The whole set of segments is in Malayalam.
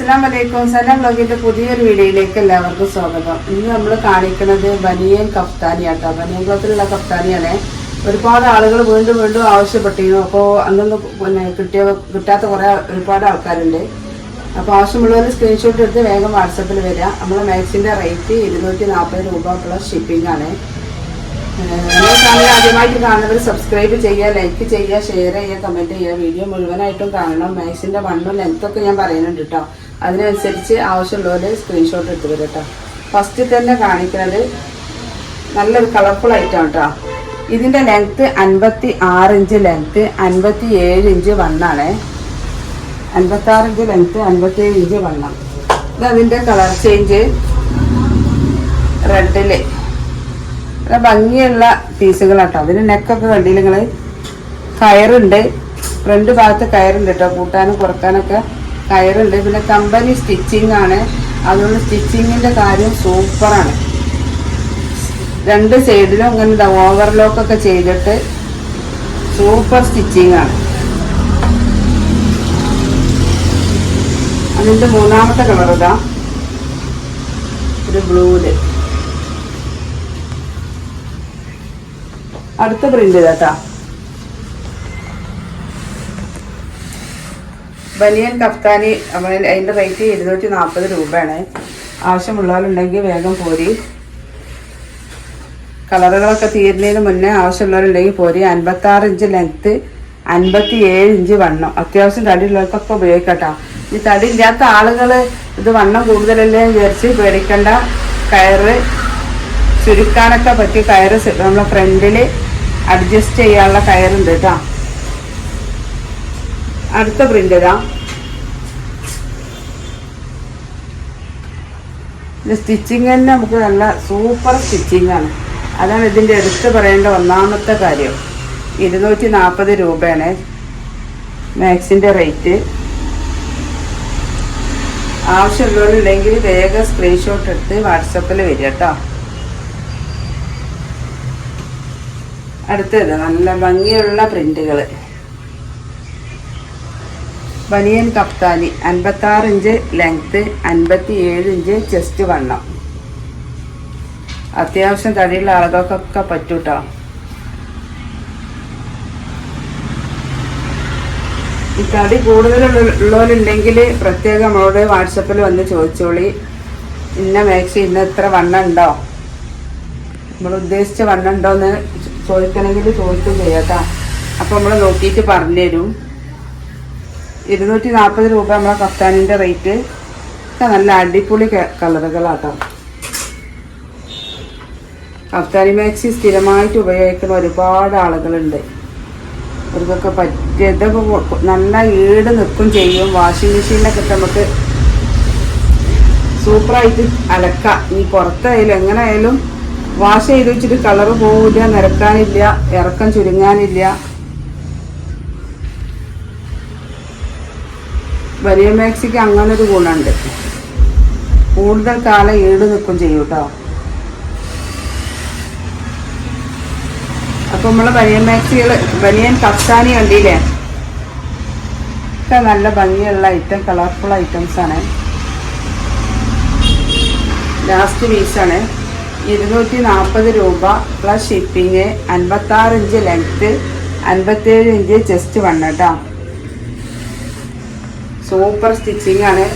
അസ്സാം വലൈക്കും സലാം ബ്ലോഗിന്റെ പുതിയൊരു വീഡിയോയിലേക്ക് എല്ലാവർക്കും സ്വാഗതം. ഇന്ന് നമ്മൾ കാണിക്കുന്നത് ബനിയൻ കഫ്താനി ആട്ടോ ബനിയൻ ക്ലോത്തിലുള്ള കഫ്താനിയാണ്. ഒരുപാട് ആളുകൾ വീണ്ടും വീണ്ടും ആവശ്യപ്പെട്ടിരുന്നു. അപ്പോൾ അന്നൊന്ന് പിന്നെ കിട്ടിയ കിട്ടാത്ത കുറേ ഒരുപാട് ആൾക്കാരുണ്ട്. അപ്പോൾ ആവശ്യമുള്ളവർ സ്ക്രീൻഷോട്ട് എടുത്ത് വേഗം വാട്സപ്പിൽ വരിക നമ്മളെ മാക്സിന്റെ റേറ്റ് ഇരുന്നൂറ്റി നാൽപ്പത് രൂപ പ്ലസ് ഷിപ്പിംഗ് ആണ്. ആദ്യമായിട്ട് കാണുന്നവർ സബ്സ്ക്രൈബ് ചെയ്യുക ലൈക്ക് ചെയ്യുക ഷെയർ ചെയ്യുക കമന്റ് ചെയ്യുക. വീഡിയോ മുഴുവനായിട്ടും കാണണം. മാക്സിന്റെ വണ്ണും ലെങ്ത്തൊക്കെ ഞാൻ പറയുന്നുണ്ട് കേട്ടോ അതിനനുസരിച്ച് ആവശ്യമുള്ളവർ സ്ക്രീൻഷോട്ട് എടുത്ത് വരും കേട്ടോ ഫസ്റ്റ് തന്നെ കാണിക്കുന്നത് നല്ലൊരു കളർഫുൾ ഐറ്റം കേട്ടോ ഇതിന്റെ ലെങ്ത്ത് അൻപത്തി ആറ് ഇഞ്ച് ലെങ്ത്ത് അൻപത്തി ഏഴ് ഇഞ്ച് വണ്ണാണ്. അൻപത്തി ആറ് ഇഞ്ച് ലെങ്ത്ത് അൻപത്തി ഏഴ് ഇഞ്ച് വണ്ണം. ഇത് അതിന്റെ കളർ ചേഞ്ച് റെഡിൽ നല്ല ഭംഗിയുള്ള പീസുകളാട്ടോ. അതിന് നെക്കൊക്കെ കണ്ടില്ല നിങ്ങൾ കയറുണ്ട്. ഫ്രണ്ട് ഭാഗത്ത് കയറുണ്ട് കേട്ടോ കൂട്ടാനും കുറക്കാനൊക്കെ കയറുണ്ട്. പിന്നെ കമ്പനി സ്റ്റിച്ചിങ് ആണ്. അതുകൊണ്ട് സ്റ്റിച്ചിങ്ങിന്റെ കാര്യം സൂപ്പറാണ് രണ്ട് സൈഡിലും ഇങ്ങനെ ഓവർലോക്കൊക്കെ ചെയ്തിട്ട് സൂപ്പർ സ്റ്റിച്ചിങ് ആണ്. അതിന്റെ മൂന്നാമത്തെ കളർ ഇതാ. ഒരു ബ്ലൂൽ അടുത്ത പ്രിന്റ് കേട്ടാ ബനിയൻ കഫ്താനി അതിന്റെ റേറ്റ് ഇരുന്നൂറ്റി നാൽപ്പത് രൂപയാണ്. ആവശ്യമുള്ളവരുണ്ടെങ്കിൽ വേഗം പോരി. കളറുകളൊക്കെ തീരുന്നതിന് മുന്നേ ആവശ്യമുള്ളവരുണ്ടെങ്കിൽ പോരി. അൻപത്താറ് ഇഞ്ച് ലെങ്ത്ത് അൻപത്തി ഏഴ് ഇഞ്ച് വണ്ണം. അത്യാവശ്യം തടിയുള്ളവർക്കൊക്കെ ഉപയോഗിക്കട്ടോ. ഈ തടി ഇല്ലാത്ത ആളുകൾ ഇത് വണ്ണം കൂടുതലല്ലേ വിചാരിച്ച് പേടിക്കണ്ട. കയറ് ചുരുക്കാനൊക്കെ പറ്റിയ കയറ് നമ്മളെ ഫ്രണ്ടിൽ അഡ്ജസ്റ്റ് ചെയ്യാനുള്ള കയറുണ്ട് കേട്ടോ അടുത്ത പ്രിന്റ് ഇതാ സ്റ്റിച്ചിങ് തന്നെ നമുക്ക് നല്ല സൂപ്പർ സ്റ്റിച്ചിങ് ആണ്. അതാണ് ഇതിന്റെ എടുത്ത് പറയേണ്ട ഒന്നാമത്തെ കാര്യം. ഇരുന്നൂറ്റി നാൽപ്പത് രൂപയാണ് മാക്സിന്റെ റേറ്റ് ആവശ്യമുള്ളവരുണ്ടെങ്കിൽ വേഗം സ്ക്രീൻഷോട്ട് എടുത്ത് വാട്സപ്പിൽ വരിക കേട്ടോ അടുത്തത് നല്ല ഭംഗിയുള്ള പ്രിന്റുകൾ ബനിയൻ കപ്താനി അൻപത്താറ് ഇഞ്ച് ലെങ്ത്ത് അൻപത്തി ഏഴ് ഇഞ്ച് ചെസ്റ്റ് വണ്ണം. അത്യാവശ്യം തടിയുള്ള ആളുകൾക്കൊക്കെ പറ്റൂട്ടോ? ഈ തടി കൂടുതലുള്ളവരുണ്ടെങ്കിൽ പ്രത്യേകം നമ്മളോട് വാട്സപ്പിൽ വന്ന് ചോദിച്ചോളി. ഇന്ന മാക്സി ഇന്ന ഇത്ര വണ്ണം ഉണ്ടോ? നമ്മൾ ഉദ്ദേശിച്ച വണ്ണം ഉണ്ടോയെന്ന് ചോദിക്കണമെങ്കിൽ ചോദിക്കും ചെയ്യാട്ടോ. അപ്പോൾ നമ്മൾ നോക്കിയിട്ട് പറഞ്ഞു തരും ഇരുന്നൂറ്റി നാൽപ്പത് രൂപ നമ്മളെ കഫ്താനിന്റെ റേറ്റ്. നല്ല അടിപൊളി കളറുകളാട്ടോ. കഫ്താനി മാക്സി സ്ഥിരമായിട്ട് ഉപയോഗിക്കുന്ന ഒരുപാട് ആളുകളുണ്ട്. അവർക്കൊക്കെ പറ്റിയത് നല്ല ഈട് നിൽക്കും ചെയ്യും. വാഷിംഗ് മെഷീനിലൊക്കെ നമുക്ക് സൂപ്പറായിട്ട് അലക്കാം. ഇനി പുറത്തായാലും എങ്ങനെ ആയാലും വാഷ് ചെയ്ത് വെച്ചിട്ട് കളറ് പോവില്ല നിരക്കാനില്ല ഇറക്കം ചുരുങ്ങാനില്ല. വലിയ മാക്സിക്ക് അങ്ങനെ ഒരു ഗുണമുണ്ട്. കൂടുതൽ കാലം ഈട് നിൽക്കും ചെയ്യും കേട്ടോ അപ്പൊ നമ്മളെ ബനിയൻ മാക്സികൾ ബനിയൻ കസ്താനി കണ്ടില്ലേ? ഒക്കെ നല്ല ഭംഗിയുള്ള ഐറ്റം കളർഫുൾ ഐറ്റംസ് ആണ്. ലാസ്റ്റ് പീസാണ് ഇരുന്നൂറ്റി നാൽപ്പത് രൂപ പ്ലസ് ഷിപ്പിങ് അൻപത്താറ് ഇഞ്ച് ലെങ്ത്ത് അൻപത്തേഴ് ഇഞ്ച് ചെസ്റ്റ് വണ്ണം സൂപ്പർ സ്റ്റിച്ചിങ് ആണ്.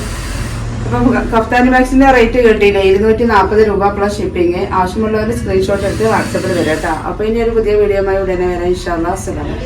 അപ്പം കഫ്താനി മാക്സിന്റെ റേറ്റ് കിട്ടിയില്ല? ഇരുന്നൂറ്റി നാൽപ്പത് രൂപ പ്ലസ് ഷിപ്പിംഗ് ആവശ്യമുള്ളവർ സ്ക്രീൻഷോട്ട് എടുത്ത് വാട്സപ്പിൽ വരാം അപ്പോൾ ഇനി ഒരു പുതിയ വീഡിയോയുമായി ഉടനെ വരാം. ഇൻഷാല്ലാ അസ്സലാമു